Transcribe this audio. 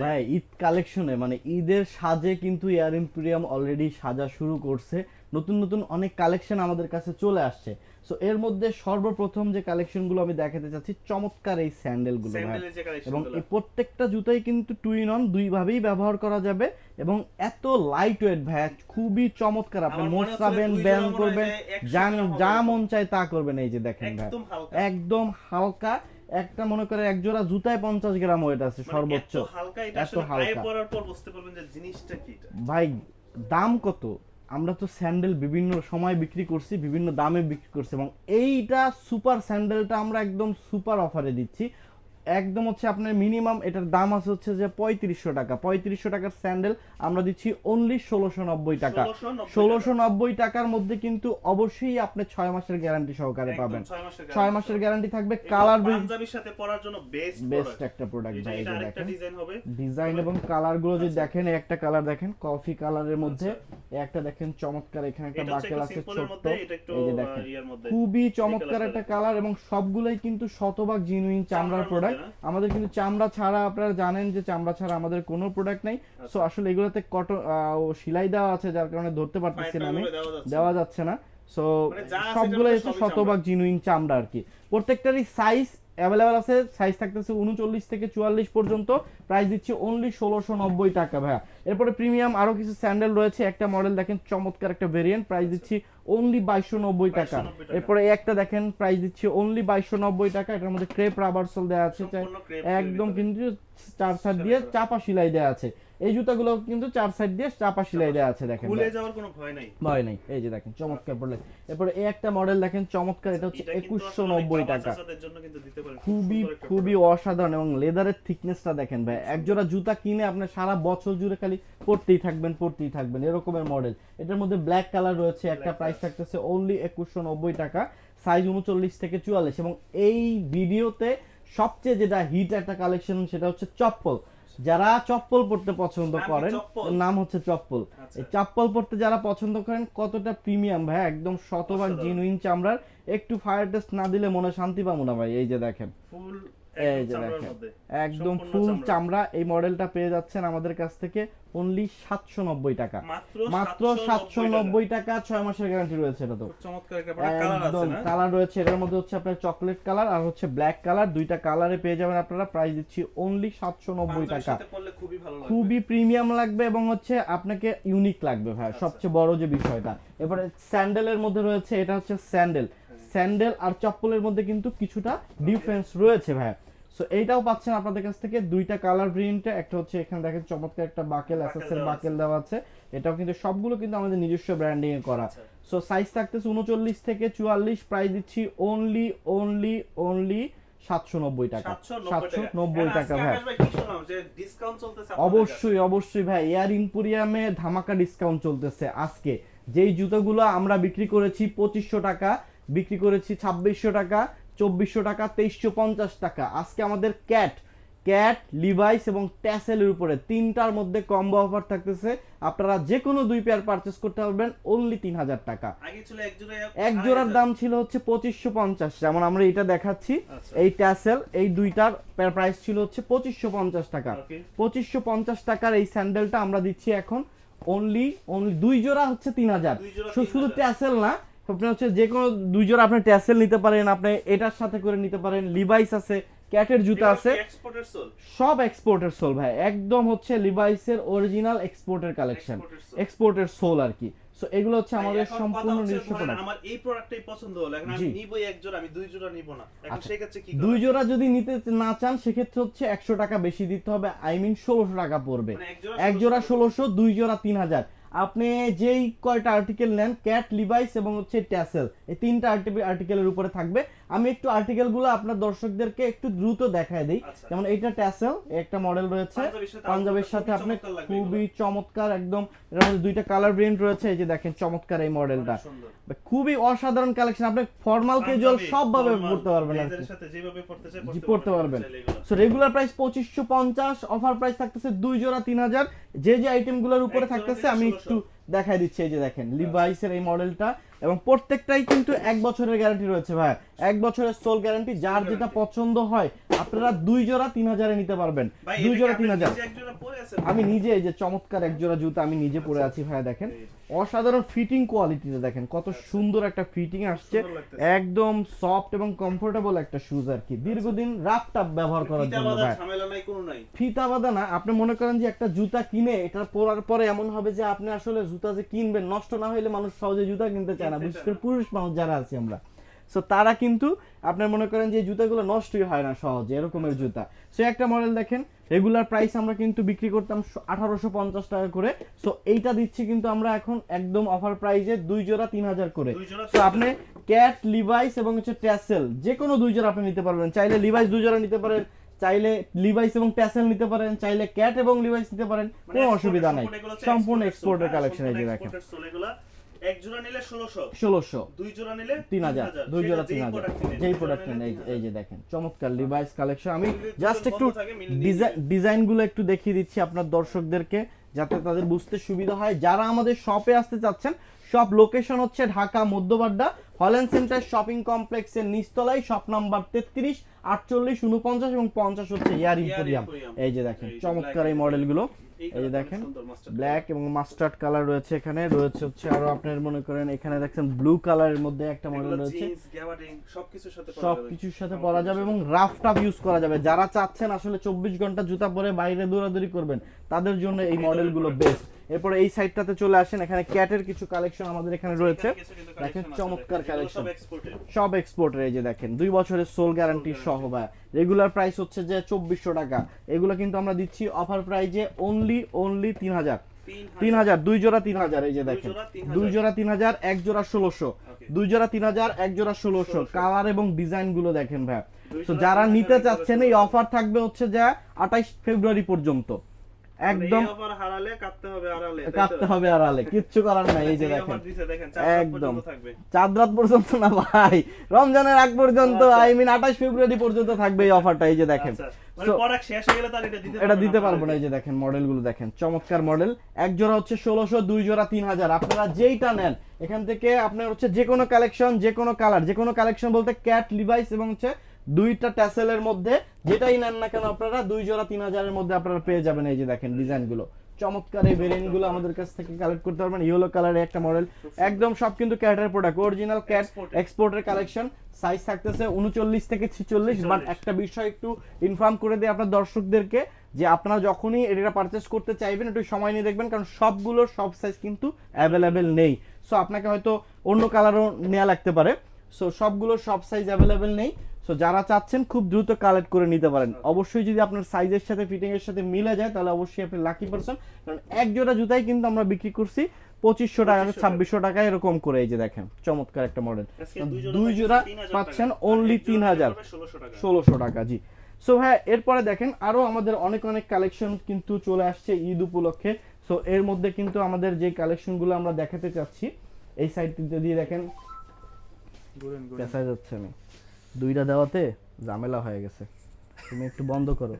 ভাই ঈদ কালেকশনে মানে ঈদের সাজে কিন্তু এয়ার ইম্পেরিয়াম অলরেডি সাজা শুরু করছে। নতুন নতুন অনেক কালেকশন আমাদের কাছে চলে আসছে। সো এর মধ্যে সর্বপ্রথম যে কালেকশনগুলো আমি দেখাতে চাচ্ছি চমৎকার এই স্যান্ডেলগুলো ভাই। এবং এই প্রত্যেকটা জুতাই কিন্তু টু ইন অন দুই ভাবেই ব্যবহার করা যাবে। এবং এত লাইট ওয়েট ভাই খুবই চমৎকার। আপনি দুই ব্যায়াম করবেন যা যা মন চায় তা করবেন এই যে দেখেন ভাই। একদম হালকা। একটা মনে করে এক জোড়া জুতায় পঞ্চাশ গ্রাম ওয়েট আছে মানে সর্বোচ্চ। এত হালকা। পরার পর বুঝতে পারবেন যে জিনিসটা কি ভাই দাম কত? আমরা তো স্যান্ডেল বিভিন্ন সময় বিক্রি করছি বিভিন্ন দামে বিক্রি করছি এবং এইটা সুপার স্যান্ডেলটা আমরা একদম সুপার অফারে দিচ্ছি। একদম হচ্ছে আপনার মিনিমাম এটার দাম আছে হচ্ছে যে পঁয়ত্রিশশো টাকা। পঁয়ত্রিশশো টাকার স্যান্ডেল আমরা দিচ্ছি অনলি ষোলোশো নব্বই টাকা। ষোলোশো নব্বই টাকার মধ্যে কিন্তু অবশ্যই আপনি ছয় মাসের গ্যারান্টি সহকারে পাবেন। ছয় মাসের গ্যারান্টি থাকবে কালার পাঞ্জাবির সাথে পরার জন্য বেস্ট বেস্ট একটা প্রোডাক্ট ভাই এটা ডিজাইন হবে। ডিজাইন এবং কালারগুলো যদি আচ্ছা। দেখেন একটা কালার দেখেন কফি কালারের মধ্যে এই একটা দেখেন চমৎকার এখানে একটা বাকেল আছে ছোট্ট। এই যে দেখেন খুবই চমৎকার একটা কালার এবং সবগুলোই কিন্তু শতভাগ জিনুইন চামড়ার প্রোডাক্ট আমাদের কিন্তু চামড়া ছাড়া আপনারা জানেন যে চামড়া ছাড়া আমাদের কোনো প্রোডাক্ট নাই। সো আসলে এগুলোতে কটন সেলাই দেওয়া আছে যার কারণে ধরতে পারতেছি না আমি। দেওয়া যাচ্ছে না। সো মানে সবগুলোই হচ্ছে শতভাগ জিনুইন চামড়া আর কি। প্রত্যেকটারই সাইজ অ্যাভেলেবেল আছে সাইজ থাকতেছে উনচল্লিশ থেকে চুয়াল্লিশ পর্যন্ত। প্রাইস দিচ্ছি অনলি ষোলোশো নব্বই টাকা ভাইয়া। এরপরে প্রিমিয়াম আরও কিছু স্যান্ডেল রয়েছে একটা মডেল দেখেন চমৎকার একটা ভেরিয়েন্ট প্রাইস দিচ্ছি অনলি বাইশশো নব্বই টাকা। 2290 টাকা। এরপরে একটা দেখেন প্রাইস দিচ্ছি অনলি বাইশশো নব্বই টাকা এটার মধ্যে ক্রেপ রাবার সোল দেওয়া আছে একদম কিন্তু চার সার দিয়ে চাপা সিলাই দেওয়া আছে। এই জুতাগুলো কিন্তু চার সাইড দিয়ে চাপা সেলাই দেওয়া আছে দেখেন খুলে যাওয়ার কোনো ভয় নাই। ভয় নেই। এই যে দেখেন চমৎকার পড়লে এরপরে এই একটা মডেল দেখেন চমৎকার এটা হচ্ছে এটা কিন্তু একুশশো আসলে নব্বই বাবা টাকা চাচাদের জন্য কিন্তু দিতে পারেন। খুবই খুবই অসাধারণ এবং লেদারের থিকনেসটা দেখেন ভাই। এক জোড়া জুতা কিনে আপনি সারা বছর জুড়ে খালি পরতেই থাকবেন পরতেই থাকবেন। এরকমের মডেল এটার মধ্যে ব্ল্যাক কালার রয়েছে একটা প্রাইস থাকতেছে অনলি একুশশো নব্বই টাকা। সাইজ উনচল্লিশ থেকে চুয়াল্লিশ। এবং এই ভিডিওতে সবচেয়ে যেটা হিট একটা কালেকশন সেটা হচ্ছে চপ্পল। যারা চপ্পল পরতে পছন্দ করেন? নাম হচ্ছে চপ্পল আচ্ছা। এই চপ্পল পরতে যারা পছন্দ করেন কতটা প্রিমিয়াম ভাই একদম শতভাগ। জিনুইন চামড়ার একটু ফায়ার টেস্ট না দিলে মনে শান্তি পাবো না ভাই এই যে দেখেন ফুল এই একদম যে দেখেন ফুল চামড়া। এই মডেলটা পেয়ে যাচ্ছেন আমাদের কাছ থেকে অনলি সাতশো নব্বই টাকা। মাত্র সাতশো নব্বই টাকা। ছয় মাসের গ্যারান্টি রয়েছে এটা তো। একদম কালার রয়েছে এটার মধ্যে হচ্ছে আপনার চকলেট কালার আর হচ্ছে ব্ল্যাক কালার দুইটা কালারে পেয়ে যাবেন আপনারা। প্রাইস দিচ্ছি অনলি সাতশো নব্বই টাকা। খুবই প্রিমিয়াম লাগবে। এবং হচ্ছে আপনাকে ইউনিক লাগবে ভাই আচ্ছা। সবচেয়ে বড় যে বিষয়টা। এবারে স্যান্ডেলের মধ্যে রয়েছে এটা হচ্ছে স্যান্ডেল স্যান্ডেল আর চপ্পলের মধ্যে কিন্তু কিছুটা ডিফারেন্স রয়েছে ভাই সো এইটাও পাচ্ছেন আপনাদের কাছ থেকে। দুইটা কালার প্রিন্টে একটা হচ্ছে এখানে দেখেন চমৎকার একটা বাকেল দেওয়া বাকেল দেওয়া আছে। এটাও কিন্তু সবগুলো কিন্তু আমাদের নিজস্ব ব্র্যান্ডিং এ করা। আচ্ছা। সো সাইজ থাকতেছে উনচল্লিশ থেকে চুয়াল্লিশ প্রাইস দিচ্ছি অনলি অনলি অনলি সাতশো নব্বই টাকা। 790 সাতশো টাকা। নব্বই টাকা ভাই অবশ্যই অবশ্যই ভাই এয়ার ইম্পোরিয়ামে ধামাকা ডিসকাউন্ট চলতেছে আজকে। যেই জুতোগুলো আমরা বিক্রি করেছি পঁচিশশো টাকা বিক্রি করেছি ছাব্বিশশো টাকা চব্বিশশো টাকা তেইশশো পঞ্চাশ টাকা। আজকে আমাদের ক্যাট ক্যাট লিভাইস এবং ট্যাসেলের উপরে তিনটার মধ্যে কম্বো অফার থাকতেছে। আপনারা যে কোনো দুই পেয়ার পারচেস করতে পারবেন অনলি তিন হাজার টাকা। এক জোড়ার দাম ছিল হচ্ছে পঁচিশশো পঞ্চাশ। যেমন আমরা এটা দেখাচ্ছি আচ্ছা। এই ট্যাসেল এই দুইটার প্রাইস ছিল হচ্ছে পঁচিশশো পঞ্চাশ টাকা। পঁচিশশো পঞ্চাশ টাকার এই স্যান্ডেলটা আমরা দিচ্ছি এখন অনলি অনলি দুই জোড়া হচ্ছে তিন হাজার। শুধু ট্যাসেল না আপনি হচ্ছে যে কোনো দুই জোড়া আপনি ট্যাসেল নিতে পারেন আপনি এটার সাথে করে নিতে পারেন লিভাইস আছে ক্যাটের জুতা আছে। সব এক্সপোর্টের সোল ভাই একদম হচ্ছে লিভাইসের অরিজিনাল এক্সপোর্টের কালেকশন এক্সপোর্টের সোল আর কি। সো এগুলো হচ্ছে আমাদের সম্পূর্ণ নিজস্ব প্রোডাক্ট আমার এই প্রোডাক্টটাই পছন্দ হলো এখন আমি জি। নিবই এক জোড়া আমি দুই জোড়া নিব না। এখন আচ্ছা। সেই ক্ষেত্রে কি দুই জোড়া যদি নিতে না চান সেক্ষেত্রে হচ্ছে একশো টাকা বেশি দিতে হবে। আই মিন ষোলোশো টাকা পড়বে। মানে এক জোড়া এক 1600 দুই জোড়া তিন হাজার। আপনি যেই কয়টা আর্টিকেল নেন ক্যাট লিভাইস এবং হচ্ছে ট্যাসেল এই তিনটা আর্টিকেলের উপরে থাকবে। আমি একটু আর্টিকেলগুলো আপনার দর্শকদেরকে একটু দ্রুত দেখায় দিই। আচ্ছা। যেমন এইটা ট্যাসেল একটা মডেল রয়েছে। পাঞ্জাবের সাথে আপনি খুবই চমৎকার একদম এর মধ্যে দুইটা কালার ব্রেন্ড রয়েছে এই যে দেখেন চমৎকার এই মডেলটা খুবই অসাধারণ কালেকশন আপনি ফর্মাল ক্যাজুয়াল সবভাবে পড়তে পারবেন আর কি। এর সাথে যেভাবে পড়তে পারবেন। সো রেগুলার প্রাইস পঁচিশশো পঞ্চাশ অফার প্রাইস থাকতেছে দুই জোড়া তিন হাজার। যে যে আইটেমগুলোর উপরে থাকতেছে আমি একটু দেখাই দিচ্ছি এই যে দেখেন লিভাইসের এই মডেলটা এবং প্রত্যেকটাই কিন্তু এক বছরের গ্যারান্টি রয়েছে ভাই। এক বছরের সোল গ্যারান্টি যার যেটা পছন্দ হয় আপনারা দুই জোড়া তিন হাজারে নিতে পারবেন। দুই জোড়া তিন হাজার? আমি নিজে এই যে চমৎকার এক জোড়া জুতা আমি নিজে পরে আছি ভাইয়া দেখেন। অসাধারণ ফিটিং কোয়ালিটিতে দেখেন কত সুন্দর একটা ফিটিং আসছে। একদম সফট এবং কমফোর্টেবল একটা শুজ আর কি। দীর্ঘদিন রাফ টাপ ব্যবহার করার জন্য ভাই। ফিতা বাঁধা না আপনি মনে করেন যে একটা জুতা কিনে এটা পরার পরে এমন হবে যে আপনি আসলে জুতা যে কিনবেন নষ্ট না হইলে মানুষ সহজে জুতা কিনতে চায় না বিশেষ করে পুরুষ মানুষ যারা আছি আমরা। সো তারা কিন্তু আপনার মনে করেন যে জুতাগুলো নষ্টই হয় না সহজে এরকমের জুতা। সো একটা মডেল দেখেন রেগুলার প্রাইস আমরা কিন্তু বিক্রি করতাম আঠারোশো পঞ্চাশ টাকা করে। সো এইটা দিচ্ছি কিন্তু আমরা এখন একদম অফার প্রাইজে দুই জোড়া তিন হাজার করে। তো আপনি ক্যাট লিভাইস এবং হচ্ছে ট্যাসেল যে কোনো দুই জোড়া আপনি নিতে পারবেন। চাইলে লিভাইস দুই জোড়া নিতে পারেন চাইলে লিভাইস এবং ট্যাসেল নিতে পারেন চাইলে ক্যাট এবং লিভাইস নিতে পারেন মানে কোনো অসুবিধা নাই। সম্পূর্ণ এক্সপোর্টের কালেকশন এই যে দেখেন। এক জোড়া নিলে 1600 ষোলোশো। দুই জোড়া নিলে তিন হাজার দুই জোড়া তিন হাজার। যেই প্রোডাক্ট নিলে এই যে দেখেন চমৎকার লিভাইস কালেকশন আমি জাস্ট একটু ডিজাইনগুলো একটু দেখিয়ে দিচ্ছি আপনার দর্শকদেরকে যাতে তাদের বুঝতে সুবিধা হয়। যারা আমাদের শপে আসতে চাচ্ছেন সব লোকেশন হচ্ছে Dhaka Madhya Badda Holland centre shopping কমপ্লেক্সের নিচতলায় শপ নাম্বার তেত্রিশ আটচল্লিশ উনপঞ্চাশ এবং পঞ্চাশ হচ্ছে এয়ার ইম্পোরিয়াম এই যে দেখেন চমৎকার এই এই মডেলগুলো এই যে দেখেন ব্ল্যাক এবং মাস্টার্ড কালার রয়েছে এখানে রয়েছে হচ্ছে আরও আপনার মনে করেন এখানে দেখছেন ব্লু কালারের মধ্যে একটা মডেল রয়েছে। সবকিছুর সাথে পরা যাবে। কিছুর সাথে পরা যাবে এবং রাফ টাফ ইউজ করা যাবে। যারা চাচ্ছেন আসলে চব্বিশ ঘণ্টা জুতা পরে বাইরে দৌড়াদৌড়ি করবেন তাদের জন্য এই এই মডেলগুলো বেস্ট এরপরে এই সাইডটাতে চলে আসেন এখানে ক্যাটের কিছু কালেকশন আমাদের এখানে রয়েছে। দেখেন চমৎকার কালেকশন সব এক্সপোর্টের এই যে দেখেন দুই বছরের সোল গ্যারান্টি সহ বা রেগুলার প্রাইস হচ্ছে যে চব্বিশশো টাকা। এগুলো কিন্তু আমরা দিচ্ছি অফার প্রাইজে অনলি অনলি তিন হাজার। তিন হাজার। দুই জোড়া তিন হাজার এই যে দেখেন। দুই জোড়া তিন হাজার এক জোড়া ষোলোশো। দুই জোড়া তিন হাজার এক জোড়া ষোলোশো। 1600 কালার এবং ডিজাইনগুলো দেখেন ভাই। তো যারা নিতে চাচ্ছেন এই অফার থাকবে হচ্ছে যা আঠাইশ ফেব্রুয়ারি পর্যন্ত। একদম মানে হারালে কাটতে হবে আড়ালে, কাটতে হবে আড়ালে কিচ্ছু করার নাই এই যে দেখেন। একদম। পর্যন্ত চাঁদ রাত পর্যন্ত না ভাই রমজানের আগ পর্যন্ত আচ্ছা। আই মিন আঠাশ ফেব্রুয়ারি পর্যন্ত থাকবে এই অফারটা এই যে দেখেন। আচ্ছা, মানে গেলে তার এটা দিতে। পারব না এই যে দেখেন মডেলগুলো দেখেন চমৎকার মডেল এক জোড়া হচ্ছে ষোলোশো দুই জোড়া তিন হাজার। আপনারা যেইটা নেন এখান থেকে আপনার হচ্ছে যে কোনো কালেকশন যে কোনো কালার যে কোনো কালেকশন বলতে ক্যাট লিভাইস এবং হচ্ছে দুইটা ট্যাসেলের মধ্যে যেটাই নেন না কেন আপনারা দুই জোড়া তিন হাজারের মধ্যে আপনারা পেয়ে যাবেন এই যে দেখেন ডিজাইনগুলো। চমৎকার এই ভেরিয়েন্টগুলো আমাদের কাছ থেকে কালেক্ট করতে পারবেন। ইয়েলো কালারের একটা মডেল একদম সব কিন্তু ক্যাটের প্রোডাক্ট অরিজিনাল ক্যাট এক্সপোর্টের কালেকশন সাইজ থাকতেছে উনচল্লিশ থেকে ছিচল্লিশ বাট একটা বিষয় একটু ইনফর্ম করে দিই আপনার দর্শকদেরকে যে আপনারা যখনই এটা পারচেস করতে চাইবেন একটু সময় নিয়ে দেখবেন কারণ সবগুলোর সব সাইজ কিন্তু অ্যাভেলেবেল নেই। সো আপনাকে হয়তো অন্য কালারও নেওয়া লাগতে পারে। সো সবগুলো সব সাইজ অ্যাভেলেবেল নেই। সো যারা চাচ্ছেন খুব দ্রুত কালেক্ট করে নিতে পারেন। অবশ্যই যদি আপনার সাইজের সাথে ফিটিং এর সাথে মিলে যায় তাহলে অবশ্যই আপনি লাকি পারসন কারণ এক জোড়া জুতাই কিন্তু আমরা বিক্রি করছি পঁচিশশো টাকা ছাব্বিশশো টাকা এরকম করে এই যে দেখেন চমৎকার একটা মডেল দুই জোড়া পাচ্ছেন অনলি তিন এক জোড়া 3000 পড়বে 1600 টাকা। ষোলোশো টাকা জি। সো হ্যাঁ এরপরে দেখেন আরও আমাদের অনেক অনেক কালেকশন কিন্তু চলে আসছে ঈদ উপলক্ষে। সো এর মধ্যে কিন্তু আমাদের যে কালেকশনগুলো আমরা দেখাতে চাচ্ছি এই সাইডটিতে দিয়ে দেখেন। ঘুরেন। যাচ্ছে আমি দুইটা দেওয়াতে ঝামেলা হয়ে গেছে। তুমি একটু বন্ধ করো।